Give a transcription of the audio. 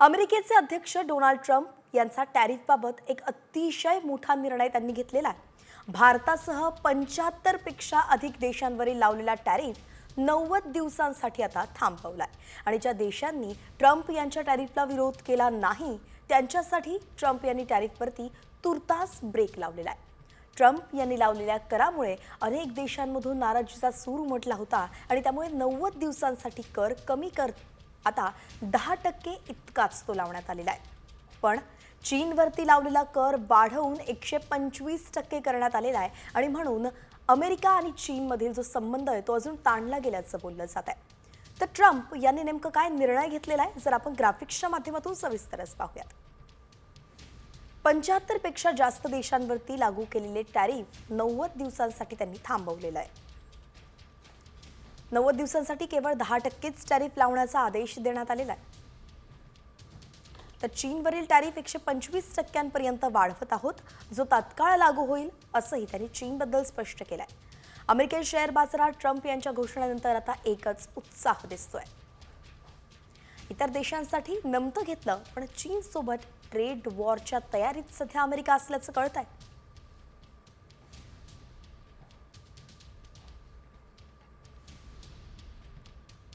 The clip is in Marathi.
अमेरिकेचे अध्यक्ष डोनाल्ड ट्रम्प यांचा टॅरिफबाबत एक अतिशय मोठा निर्णय त्यांनी घेतलेला आहे. भारतासह पंच्याहत्तरपेक्षा अधिक देशांवरील लावलेला टॅरिफ नव्वद दिवसांसाठी आता थांबवलाय. आणि ज्या देशांनी ट्रम्प यांच्या टॅरिफला विरोध केला नाही त्यांच्यासाठी ट्रम्प यांनी टॅरिफवरती तुर्तास ब्रेक लावलेला आहे. ट्रम्प यांनी लावलेल्या करामुळे अनेक देशांमधून नाराजीचा सूर उमटला होता आणि त्यामुळे नव्वद दिवसांसाठी कर कमी कर आता दहा टक्के इतकाच तो लावण्यात आलेला आहे. पण चीनवरती लावलेला कर वाढवून एकशे पंचवीस टक्के करण्यात आलेला आहे आणि म्हणून अमेरिका आणि चीनमधील जो संबंध आहे तो अजून ताणला गेल्याचं बोललं जात आहे. तर ट्रम्प यांनी नेमकं काय निर्णय घेतलेला आहे? जर आपण ग्राफिक्सच्या माध्यमातून सविस्तरच पाहूयात. पंच्याहत्तरपेक्षा जास्त देशांवरती लागू केलेले टॅरिफ नव्वद दिवसांसाठी त्यांनी थांबवलेलं आहे. नव्वद दिवसांसाठी केवळ दहा टक्केच टॅरिफ लावण्याचा आदेश देण्यात आलेला आहे. तर चीनवरील टॅरिफ एकशे पंचवीस टक्क्यांपर्यंत वाढवत आहोत जो तात्काळ लागू होईल असंही त्यांनी चीनबद्दल स्पष्ट केलं आहे अमेरिकन शेअर बाजारात ट्रम्प यांच्या घोषणेनंतर आता एकच उत्साह दिसतोय. इतर देशांसाठी नमतं घेतलं पण चीनसोबत ट्रेड वॉरच्या तयारीत सध्या अमेरिका असल्याचं कळत आहे